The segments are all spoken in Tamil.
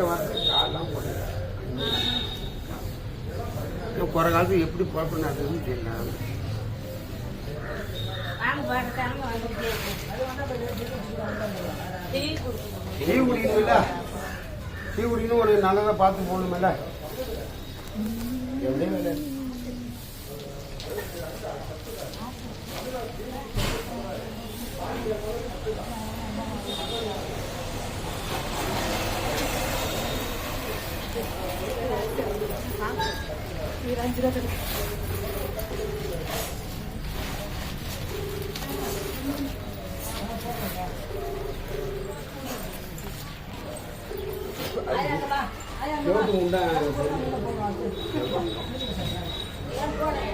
அடுத்த வாரத்துக்கு காலெல்லாம் போடுங்க இன்னும் குறை காலத்துக்கு எப்படி குழப்பம் நடக்குதுன்னு தெரியல டீ குடிக்கணும். டீ குடிக்கணும் ஒரு நல்லதாக பார்த்து போகணுமில்ல எப்படியும் இல்லை 你来你知这个哎呀什么哎呀什么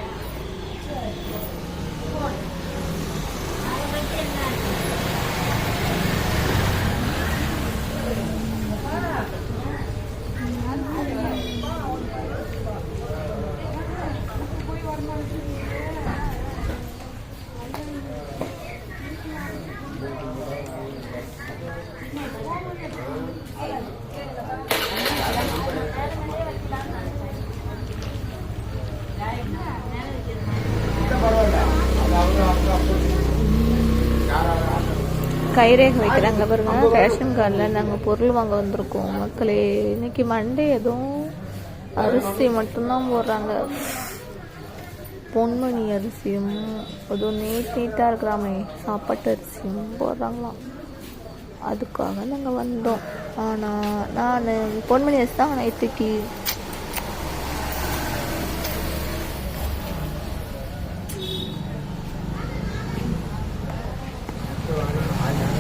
கைரேகை வைக்கிறாங்க பாருங்க. ரேஷன் கார்டில் நாங்கள் பொருள் வாங்க வந்திருக்கோம். மக்களே இன்னைக்கு மண்டே எதுவும் அரிசி மட்டும்தான் போடுறாங்க. பொன்மணி அரிசியும் அதுவும் நீட் நீட்டாக இருக்கிறாமே சாப்பாட்டு அரிசியும் போடுறாங்களாம் அதுக்காக நாங்கள் வந்தோம். ஆனால் நான் பொன்மணி அரிசி தான் நேற்றுக்கு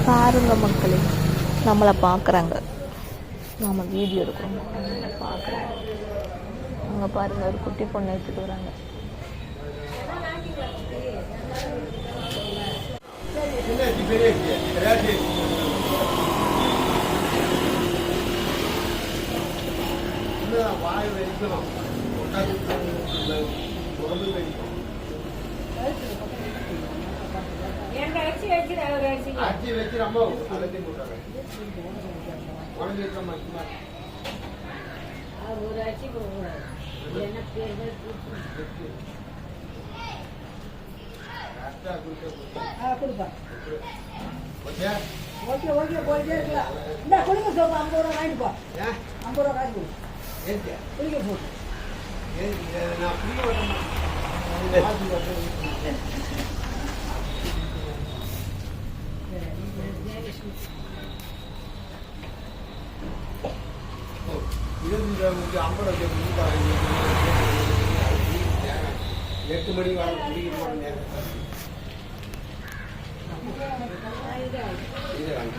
பாருங்க மக்களே நம்மளை பார்க்குறாங்க நாம வீடியோ எடுக்கிறோம் நம்மளை பார்க்குறாங்க அங்கே பாருங்க ஒரு குட்டி பொண்ணு எடுத்துட்டு வராங்க வாய் வெடிக்கணும் உடம்பு எங்க அரிசி வைக்கிற ஒரு அரிசி அரிசி வச்சு ரொம்ப எல்லாத்தையும் போட்டாங்க. உடம்பு இருக்கமா, ஒரு அரிசி பேர் கொடுப்பா. ஓகே? ஓகே போயிட்டே இருக்கலாம் இந்த ஐம்பது ரூபா வாங்கிட்டு போ ஐம்பது ரூபா காசு நான் எட்டு மணி வர முடியும் போன நேரம் இது வாங்க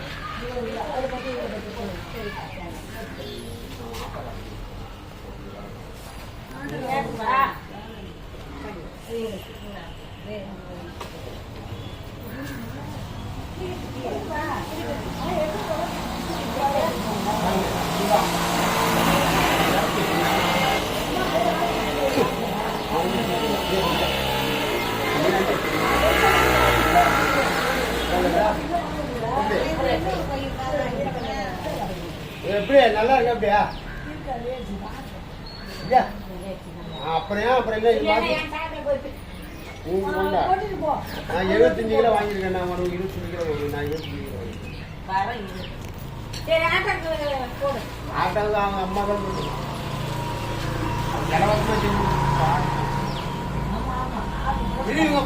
எப்படி? நல்லா இருக்கு அப்படியா? அப்புறம் அப்புறம் நான் எழுபத்தஞ்சு கிலோ வாங்கியிருக்கேன் நான் உனக்கு இருபத்தஞ்சு கிலோ வாங்கி நான் எழுபத்தஞ்சு கிலோ அவங்க அம்மா தான் கொடுக்கணும். இலவசமா செஞ்சு கொடுப்பாங்க. இது இவங்க